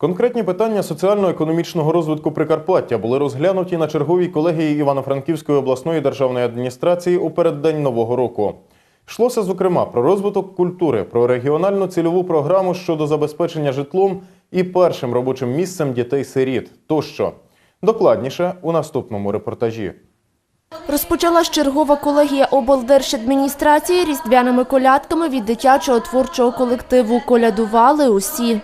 Конкретні питання соціально-економічного розвитку Прикарпаття були розглянуті на черговій колегії Івано-Франківської обласної державної адміністрації у переддень нового року. Йшлося, зокрема, про розвиток культури, про регіональну цільову програму щодо забезпечення житлом і першим робочим місцем дітей-сиріт тощо. Докладніше у наступному репортажі. Розпочала чергова колегія облдержадміністрації різдвяними колядками від дитячого творчого колективу. Колядували усі.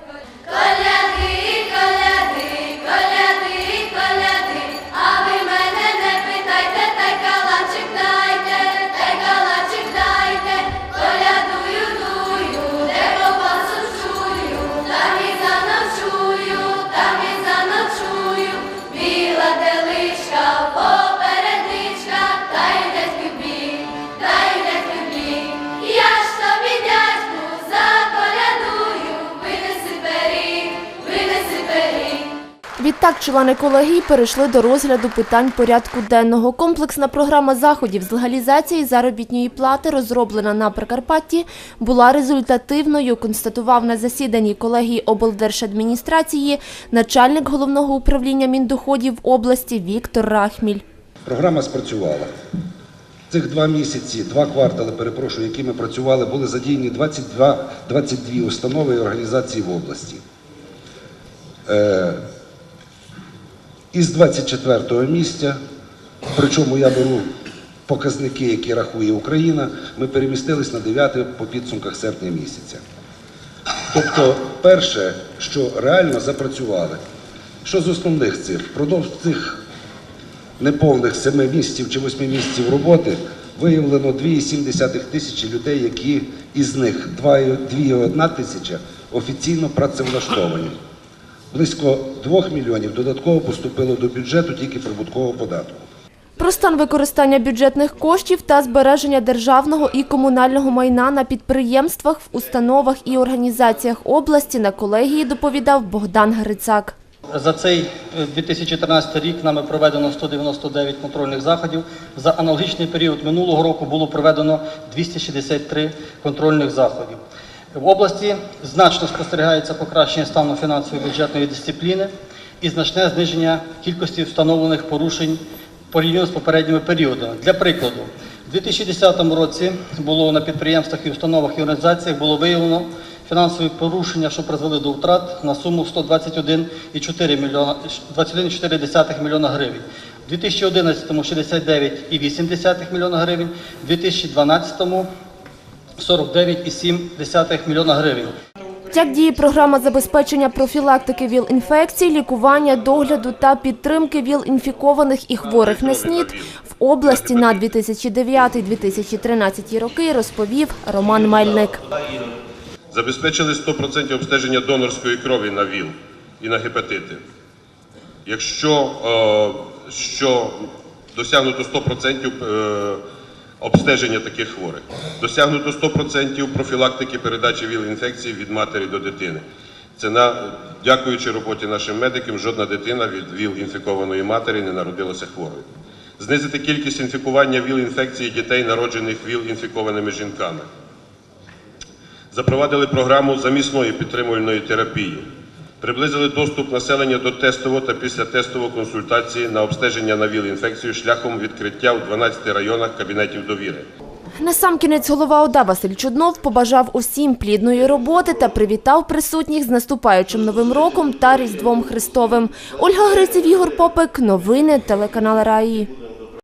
Відтак члени колегії перейшли до розгляду питань порядку денного. Комплексна програма заходів з легалізації заробітної плати, розроблена на Прикарпатті, була результативною, констатував на засіданні колегії облдержадміністрації начальник головного управління Міндоходів області Віктор Рахміль. Програма спрацювала. Цих два місяці, два квартали, перепрошую, які ми працювали, були задіяні 22, 22 установи і організації в області. Із 24 місця, причому я беру показники, які рахує Україна, ми перемістились на 9 по підсумках серпня місяця. Тобто, перше, що реально запрацювали, що з основних цифр? Впродовж цих неповних 7 місяців чи 8 місяців роботи виявлено 2,7 тисячі людей, які із них 2,1 тисяча офіційно працевлаштовані. Близько 2 мільйонів додатково поступило до бюджету тільки прибуткового податку. Про стан використання бюджетних коштів та збереження державного і комунального майна на підприємствах, в установах і організаціях області на колегії доповідав Богдан Грицак. За цей е, 2013 рік нами проведено 199 контрольних заходів. За аналогічний період минулого року було проведено 263 контрольних заходів. В області значно спостерігається покращення стану фінансової бюджетної дисципліни і значне зниження кількості встановлених порушень порівняно з попередніми періодами. Для прикладу, у 2010 році було на підприємствах і установах і організаціях було виявлено фінансові порушення, що призвели до втрат на суму 121,4 мільйона 21,4 мільйона гривень. У 2011 69,8 мільйона гривень, у 2012 49,7 мільйона гривень. Як діє програма забезпечення профілактики ВІЛ-інфекцій, лікування, догляду та підтримки ВІЛ-інфікованих і хворих на СНІД в області на 2009-2013 роки, розповів Роман Мельник. Забезпечили 100% обстеження донорської крові на ВІЛ і на гепатити. Якщо е, що досягнуто 100% е, обстеження таких хворих, досягнуто 100% профілактики передачі ВІЛ-інфекції від матері до дитини. Це на, дякуючи роботі нашим медикам, жодна дитина від ВІЛ-інфікованої матері не народилася хворою. Знизити кількість інфікування ВІЛ-інфекції дітей, народжених ВІЛ-інфікованими жінками. Запровадили програму замісної підтримувальної терапії. Приблизили доступ населення до тестового та післятестової консультації на обстеження на ВІЛ-інфекцію шляхом відкриття у 12 районах кабінетів довіри. Насамкінець голова ОДА Василь Чуднов побажав усім плідної роботи та привітав присутніх з наступаючим Новим роком та Різдвом Христовим. Ольга Гриців, Ігор Попик. Новини телеканал Раї.